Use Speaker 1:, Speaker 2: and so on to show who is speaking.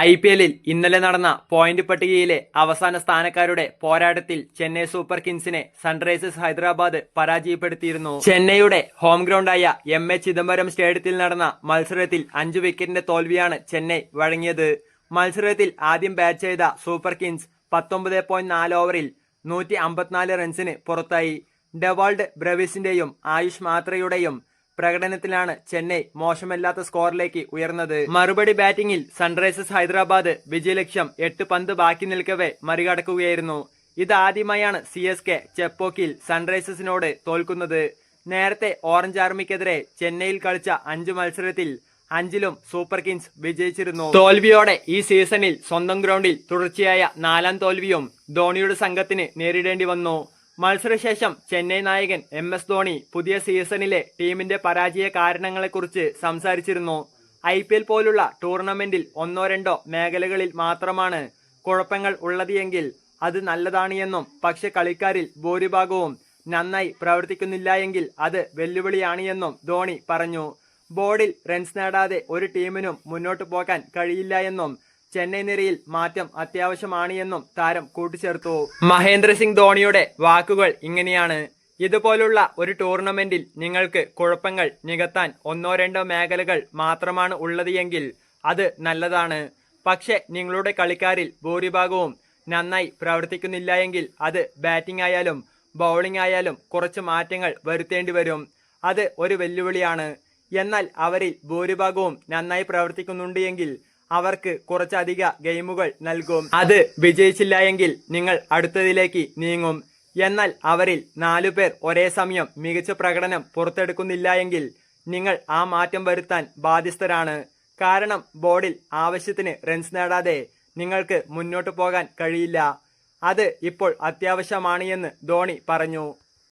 Speaker 1: I P എല്ലിൽ ഇന്നലെ നടന്ന പോയിന്റ് പട്ടികയിലെ അവസാന സ്ഥാനക്കാരുടെ പോരാട്ടത്തിൽ ചെന്നൈ സൂപ്പർ കിങ്സിനെ സൺറൈസേഴ്സ് ഹൈദരാബാദ് പരാജയപ്പെടുത്തിയിരുന്നു. ചെന്നൈയുടെ ഹോം ഗ്രൗണ്ടായ എം എ ചിദംബരം സ്റ്റേഡിയത്തിൽ നടന്ന മത്സരത്തിൽ അഞ്ചു വിക്കറ്റിന്റെ തോൽവിയാണ് ചെന്നൈ വഴങ്ങിയത്. മത്സരത്തിൽ ആദ്യം ബാറ്റ് ചെയ്ത സൂപ്പർ കിങ്സ് പത്തൊമ്പത് പോയിന്റ് നാല് ഓവറിൽ നൂറ്റി അമ്പത്തിനാല് റൺസിന് പുറത്തായി. ഡെവാൾഡ് ബ്രവിസിന്റെയും ആയുഷ് മാത്രയുടെയും പ്രകടനത്തിലാണ് ചെന്നൈ മോശമല്ലാത്ത സ്കോറിലേക്ക് ഉയർന്നത്. മറുപടി ബാറ്റിംഗിൽ സൺറൈസേഴ്സ് ഹൈദരാബാദ് വിജയലക്ഷ്യം എട്ട് പന്ത് ബാക്കി നിൽക്കവെ മറികടക്കുകയായിരുന്നു. ഇതാദ്യമായാണ് സി എസ് കെ ചെപ്പോക്കിൽ സൺറൈസേഴ്സിനോട് തോൽക്കുന്നത്. നേരത്തെ ഓറഞ്ച് ആർമിക്കെതിരെ ചെന്നൈയിൽ കളിച്ച അഞ്ച് മത്സരത്തിൽ അഞ്ചിലും സൂപ്പർ കിങ്സ് വിജയിച്ചിരുന്നു. തോൽവിയോടെ ഈ സീസണിൽ സ്വന്തം ഗ്രൗണ്ടിൽ തുടർച്ചയായ നാലാം തോൽവിയും ധോണിയുടെ സംഘത്തിന് നേരിടേണ്ടി വന്നു. മത്സരശേഷം ചെന്നൈ നായകൻ എം എസ് ധോണി പുതിയ സീസണിലെ ടീമിന്റെ പരാജയ കാരണങ്ങളെക്കുറിച്ച് സംസാരിച്ചിരുന്നു. ഐ പി എൽ പോലുള്ള ടൂർണമെന്റിൽ ഒന്നോ രണ്ടോ മേഖലകളിൽ മാത്രമാണ് കുഴപ്പങ്ങൾ ഉള്ളതെങ്കിൽ അത് നല്ലതാണ് എന്നും പക്ഷെ കളിക്കാരിൽ ഭൂരിഭാഗവും നന്നായി പ്രവർത്തിക്കുന്നില്ല എങ്കിൽ അത് വെല്ലുവിളിയാണ് എന്നും ധോണി പറഞ്ഞു. ബോർഡിൽ റൺസ് നേടാതെ ഒരു ടീമിനും മുന്നോട്ട് പോകാൻ കഴിയില്ല എന്നും ചെന്നൈ നിരയിൽ മാറ്റം അത്യാവശ്യമാണ് എന്നും താരം കൂട്ടിച്ചേർത്തു. മഹേന്ദ്ര സിംഗ് ധോണിയുടെ വാക്കുകൾ ഇങ്ങനെയാണ്. ഇതുപോലുള്ള ഒരു ടൂർണമെന്റിൽ നിങ്ങൾക്ക് കുഴപ്പങ്ങൾ നികത്താൻ ഒന്നോ രണ്ടോ മേഖലകൾ മാത്രമാണ് ഉള്ളത് അത് നല്ലതാണ്. പക്ഷെ നിങ്ങളുടെ കളിക്കാരിൽ ഭൂരിഭാഗവും നന്നായി പ്രവർത്തിക്കുന്നില്ല എങ്കിൽ അത് ബാറ്റിംഗ് ആയാലും ബൗളിംഗ് ആയാലും കുറച്ച് മാറ്റങ്ങൾ വരുത്തേണ്ടി വരും. അത് ഒരു വെല്ലുവിളിയാണ്. എന്നാൽ അവരിൽ ഭൂരിഭാഗവും നന്നായി പ്രവർത്തിക്കുന്നുണ്ട് എങ്കിൽ അവർക്ക് കുറച്ചധിക ഗെയിമുകൾ നൽകും. അത് വിജയിച്ചില്ല എങ്കിൽ നിങ്ങൾ അടുത്തതിലേക്ക് നീങ്ങും. എന്നാൽ അവരിൽ നാലു പേർ ഒരേ സമയം മികച്ച പ്രകടനം പുറത്തെടുക്കുന്നില്ല എങ്കിൽ നിങ്ങൾ ആ മാറ്റം വരുത്താൻ ബാധ്യസ്ഥരാണ്. കാരണം ബോർഡിൽ ആവശ്യത്തിന് റൺസ് നേടാതെ നിങ്ങൾക്ക് മുന്നോട്ട് പോകാൻ കഴിയില്ല. അത് ഇപ്പോൾ അത്യാവശ്യമാണ് എന്ന് ധോണി പറഞ്ഞു.